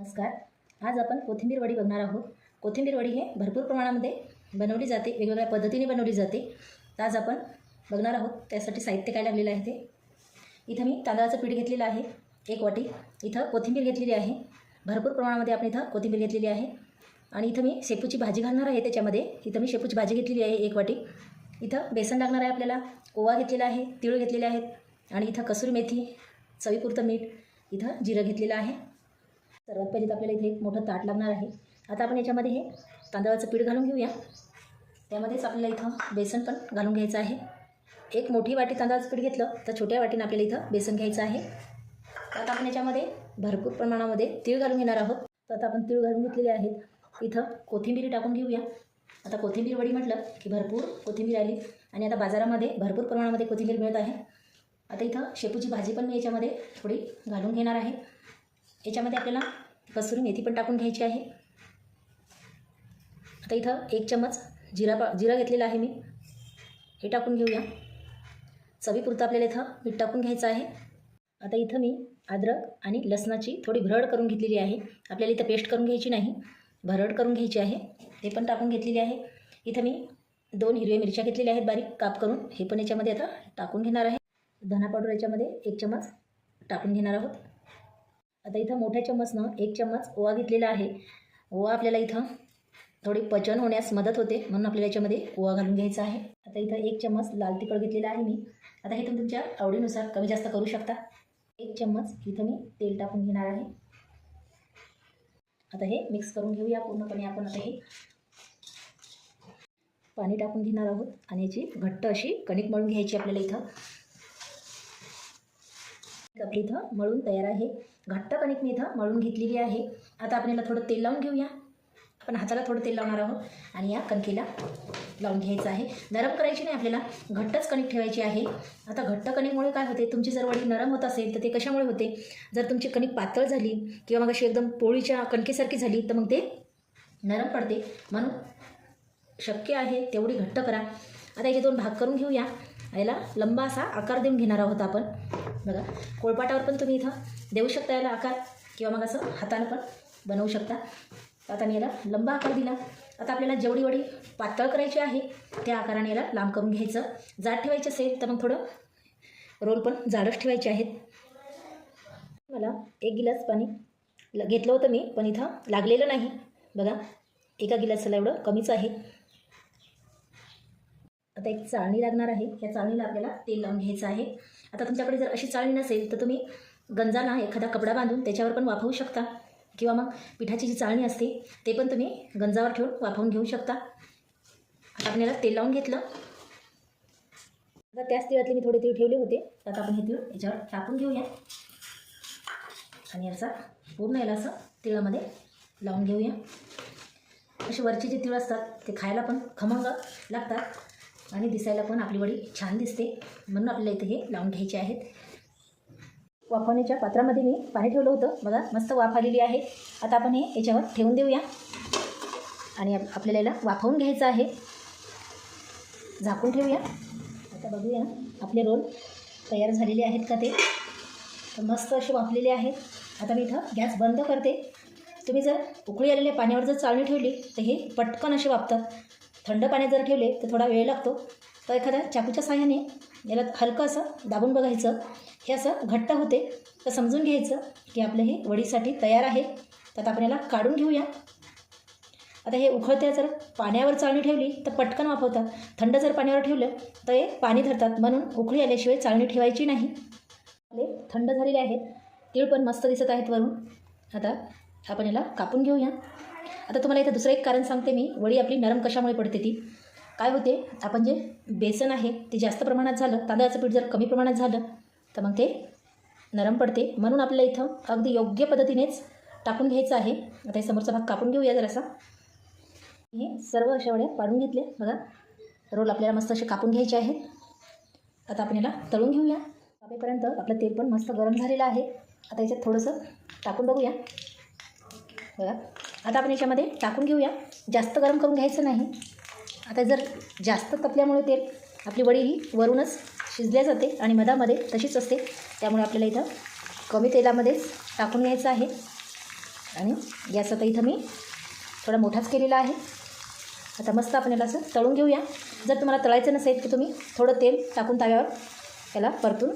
नमस्कार. आज आपण कोथिंबीर वडी बघणार आहोत. कोथिंबीर वडी हे भरपूर प्रमाणामध्ये बनवली जाते वेगवेगळ्या पद्धतीने बनवली जाते. तर आज आपण बघणार आहोत त्यासाठी साहित्य काय लागलेलं आहे ते. इथं मी तांदळाचं पीठ घेतलेलं आहे एक वाटी. इथं कोथिंबीर घेतलेली आहे. भरपूर प्रमाणामध्ये आपण इथं कोथिंबीर घेतलेली आहे. आणि इथं मी शेपूची भाजी घालणार आहे त्याच्यामध्ये. इथं मी शेपूची भाजी घेतलेली आहे एक वाटी. इथं बेसन लागणार आहे आपल्याला. ओवा घेतलेला आहे तिळ घेतलेले आहेत. आणि इथं कसुरी मेथी चवीपुरतं मीठ इथं जिरं घेतलेलं आहे. सर्वात पहिले तर आपल्याला इथे एक मोठं ताट लागणार आहे. आता आपण याच्यामध्ये हे तांदळाचं पीठ घालून घेऊया. त्यामध्येच आपल्याला इथं बेसन पण घालून घ्यायचं आहे. एक मोठी वाटी तांदळाचं पीठ घेतलं तर छोट्या वाटीनं आपल्याला इथं बेसन घ्यायचं आहे. तर आता आपण याच्यामध्ये भरपूर प्रमाणामध्ये तीळ घालून घेणार आहोत. तर आता आपण तीळ घालून घेतलेले आहेत. इथं कोथिंबीर टाकून घेऊया. आता कोथिंबीर वडी म्हटलं की भरपूर कोथिंबीर आली. आणि आता बाजारामध्ये भरपूर प्रमाणामध्ये कोथिंबीर मिळत आहे. आता इथं शेपूची भाजी पण मी याच्यामध्ये थोडी घालून घेणार आहे. याच्यामध्ये आपल्याला कसुरी मेथी पण टाकून घ्यायची आहे. आता इथं एक चमच जिरा पा जिरा घेतलेला आहे मी. हे टाकून घेऊया. चवीपुरतं आपल्याला इथं मीठ टाकून घ्यायचं आहे. आता इथं मी अद्रक आणि लसणाची थोडी भरड करून घेतलेली आहे. आपल्याला इथं पेस्ट करून घ्यायची नाही. भरड करून घ्यायची आहे. ते पण टाकून घेतलेली आहे. इथं मी दोन हिरव्या मिरच्या घेतलेल्या आहेत बारीक काप करून. हे पण याच्यामध्ये आता टाकून घेणार आहे. धना पावडर याच्यामध्ये एक चमच टाकून घेणार आहोत. आता इथं मोठ्या चम्मचनं एक चम्मच ओवा घेतलेला आहे. ओवा आपल्याला इथं थोडी पचन होण्यास मदत होते म्हणून आपल्याला याच्यामध्ये ओवा घालून घ्यायचा आहे. आता इथं एक चम्मच लाल तिखट घेतलेला आहे मी. आता हे तुम्ही तुमच्या आवडीनुसार कमी जास्त करू शकता. एक चम्मच इथं मी तेल टाकून घेणार आहे. आता हे मिक्स करून घेऊया पूर्णपणे आपण. आता हे पाणी टाकून घेणार आहोत आणि याची घट्ट अशी कणिक मळून घ्यायची आपल्याला इथं. आपली इथं मळून तयार आहे. घट्ट कणिक मी इथं मळून घेतलेली आहे. आता आपण याला थोडं तेल लावून घेऊया. आपण हाताला थोडं तेल लावणार आहोत आणि या कणकेला लावून घ्यायचं आहे. नरम करायची नाही आपल्याला घट्टच कणिक ठेवायची आहे. आता घट्ट कणिकमुळे काय होते? तुमची जर वडी नरम होत असेल तर ते कशामुळे होते? जर तुमची कणिक पातळ झाली किंवा मग अशी एकदम पोळीच्या कणकेसारखी झाली तर मग ते नरम पडते. म्हणून शक्य आहे तेवढी घट्ट करा. आता याचे दोन भाग करून घेऊया. याला लंबा असा आकार देऊन घेणार आहोत आपण. बघा कोळपाटावर पण तुम्ही इथं देऊ शकता याला आकार किंवा मग असं हातानं पण बनवू शकता. आता मी याला लंबा आकार दिला. आता आपल्याला जेवढी वडी पातळ करायची आहे त्या आकाराने याला लांब करून घ्यायचं. जाड ठेवायचं असेल तर मग थोडं रोल पण जाडच ठेवायचे आहेत. मला एक गिलास पाणी ल- घेतलं होतं मी पण इथं लागलेलं नाही. बघा एका गिलासाला एवढं कमीच आहे. आता एक चाळणी लागणार आहे. या चाळणीला आपल्याला तेल लावून घ्यायचं आहे. आता तुमच्याकडे जर अशी चाळणी नसेल तर तुम्ही गंजाला एखादा कपडा बांधून त्याच्यावर पण वाफवू शकता. किंवा मग पिठाची जी चाळणी असते ते पण तुम्ही गंजावर ठेवून वाफवून घेऊ शकता. आता आपण याला तेल लावून घेतलं. आता त्याच तिळातले मी थोडे तीळ ठेवले होते. आता आपण हे तीळ याच्यावर टाकून घेऊया. आणि याचा पूर्ण याला असं तिळामध्ये लावून घेऊया. असे वरचे जे तीळ असतात ते खायला पण खमंग लागतात. आणि दिसायला पण आपली वडी छान दिसते. म्हणून आपल्याला इथे हे लावून घ्यायचे आहेत. वाफवण्याच्या पात्रामध्ये मी पाणी ठेवलं होतं. बघा मस्त वाफ आलेली आहे. आता आपण हे याच्यावर ठेवून देऊया. आणि आप- आपल्याला याला वाफवून घ्यायचं आहे. झाकून ठेवूया. आता बघूया आपले रोल तयार झालेले आहेत का ते. तर मस्त असे वाफलेले आहेत. आता मी इथं गॅस बंद करते. तुम्ही जर उकळी आलेल्या पाण्यावर जर चाळणी ठेवली तर हे पटकन असे वापतात थंड पाण्यात जर ठेवले तर थोडा वेळ लागतो. तर एखाद्या चाकूच्या साह्याने याला हलकं असं दाबून बघायचं. हे असं घट्ट होते तर समजून घ्यायचं की आपलं हे वडीसाठी तयार आहे. तर आता आपण याला काढून घेऊया. आता हे उखळत्या जर पाण्यावर चाळणी ठेवली तर पटकन वाफवतात. थंड जर पाण्यावर ठेवलं तर हे पाणी धरतात. म्हणून उकळी आल्याशिवाय चाळणी ठेवायची नाही. आपले थंड झालेले आहेत. तीळ पण मस्त दिसत आहेत वरून. आता आपण याला कापून घेऊया. आता तुम्हाला इथं दुसरं एक कारण सांगते मी. वडी आपली नरम कशामुळे पडते ती? काय होते? आपण जे बेसन आहे ते जास्त प्रमाणात झालं तांदळाचं पीठ जर कमी प्रमाणात झालं तर मग ते नरम पडते. म्हणून आपल्याला इथं अगदी योग्य पद्धतीनेच टाकून घ्यायचं आहे. आता हे समोरचा भाग कापून घेऊया जरासा. हे सर्व अशा वड्या पाडून घेतले बघा रोल आपल्याला मस्त असे कापून घ्यायचे आहेत. आता आपण याला तळून घेऊया. कापेपर्यंत आपलं तेल पण मस्त गरम झालेलं आहे. आता याच्यात थोडंसं टाकून बघूया. बघा. आता आपण याच्यामध्ये टाकून घेऊया. जास्त गरम करून घ्यायचं नाही. आता जर जास्त तपल्यामुळे तेल आपली वडी ही वरूनच शिजल्या जाते आणि मधामध्ये तशीच असते. त्यामुळे आपल्याला इथं कमी तेलामध्येच टाकून घ्यायचं आहे. आणि गॅस आता इथं मी थोडा मोठाच केलेला आहे. आता मस्त आपण याला असं तळून घेऊया. जर तुम्हाला तळायचं नसेल तर तुम्ही थोडं तेल टाकून तव्यावर त्याला परतून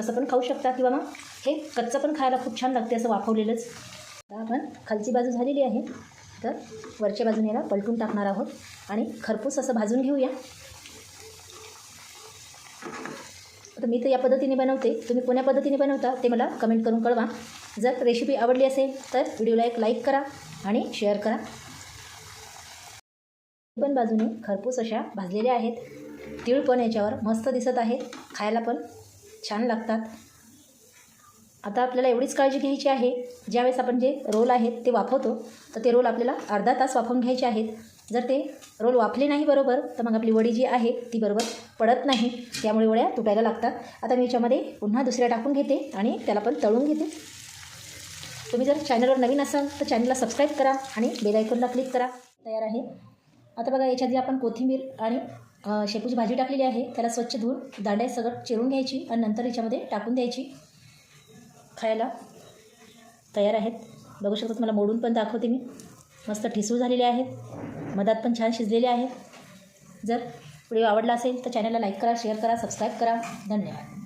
तसं पण खाऊ शकता. किंवा मग हे कच्चं पण खायला खूप छान लागते असं वाफवलेलंच. आपण खालची बाजू झालेली आहे. तर वरच्या बाजूने याला पलटून टाकणार आहोत. आणि खरपूस असं भाजून घेऊया. आता मी तर या पद्धतीने बनवते. तुम्ही कोण्या पद्धतीने बनवता ते मला कमेंट करून कळवा. जर रेसिपी आवडली असेल तर व्हिडिओला एक लाईक करा आणि शेअर करा. पण बाजूने खरपूस अशा भाजलेल्या आहेत. तीळ पण याच्यावर मस्त दिसत आहेत. खायला पण छान लागतात. आता आपल्याला एवढीच काळजी घ्यायची आहे. ज्यावेळेस आपण जे रोल आहेत ते वाफवतो तर ते रोल आपल्याला अर्धा तास वाफवून घ्यायचे आहेत. जर ते रोल वाफले नाही बरोबर तर मग आपली वडी जी आहे ती बरोबर पडत नाही. त्यामुळे वड्या तुटायला लागतात. आता मी याच्यामध्ये पुन्हा दुसऱ्या टाकून घेते आणि त्याला पण तळून घेते. तुम्ही जर चॅनलवर नवीन असाल तर चॅनलला सबस्क्राईब करा आणि बेलायकॉनला क्लिक करा. तयार आहे. आता बघा याच्यात जी आपण कोथिंबीर आणि शेपूची भाजी टाकलेली आहे. त्याला स्वच्छ धुवून दांड्या सगळं चिरून घ्यायची आणि नंतर याच्यामध्ये टाकून द्यायची. खायला तयार आहेत. बघू शकता तुम्हाला मोडून पण दाखवते मी. मस्त ठिसूळ झालेले आहेत. मधात पण छान शिजलेले आहेत. जर व्हिडिओ आवडला असेल तर चॅनलला लाईक करा शेअर करा सबस्क्राईब करा. धन्यवाद.